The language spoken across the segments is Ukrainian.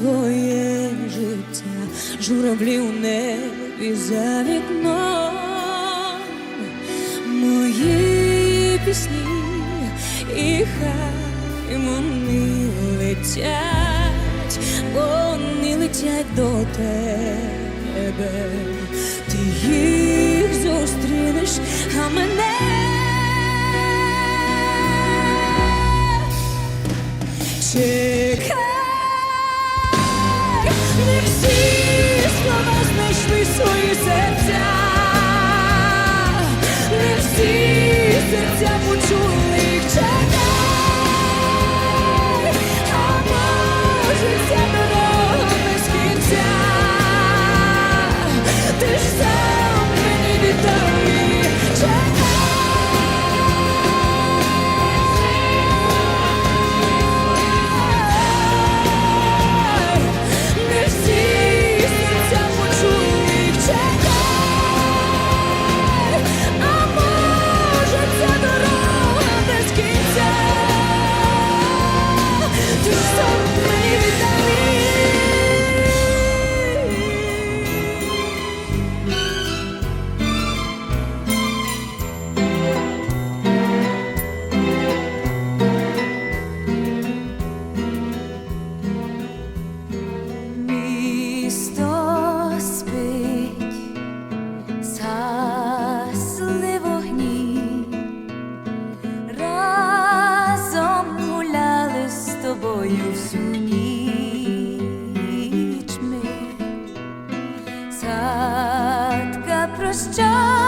моє життя, журавлі у небі за вікном, мої пісні, і хай вони летять, вони летять до тебе, ти їх зустрінеш, а мене. Чекай, just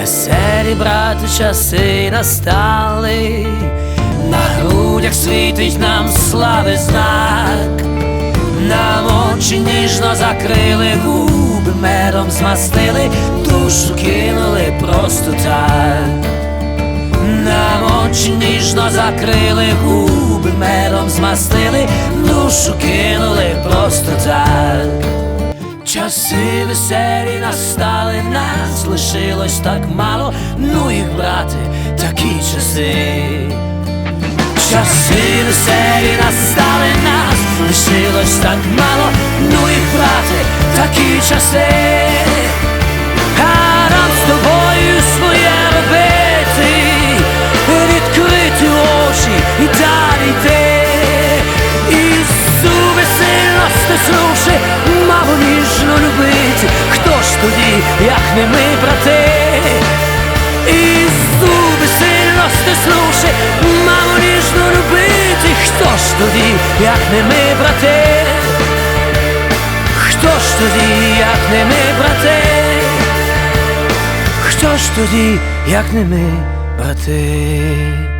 Веселі брати часи настали, на грудях світить нам слави знак, нам очі ніжно закрили, губи медом змастили, душу кинули просто так. Нам очі ніжно закрили, губи медом змастили, душу кинули просто так. Часи веселі настали, нас лишилось так мало, ну їх брати, такі часи. часи веселі настали нас, лишилось так мало, ну і брате, такі часи. А нам з тобою своє робити, відкрити очі і далі йти. І зуби сильно стиснувши, мало ніжно. Хто ж тоді, як не ми, брати? І зуби сильно стиснувши, мало ніжно любити. Хто ж тоді, як не ми, брати? Хто ж тоді, як не ми, брати? Хто ж тоді, як не ми, брати?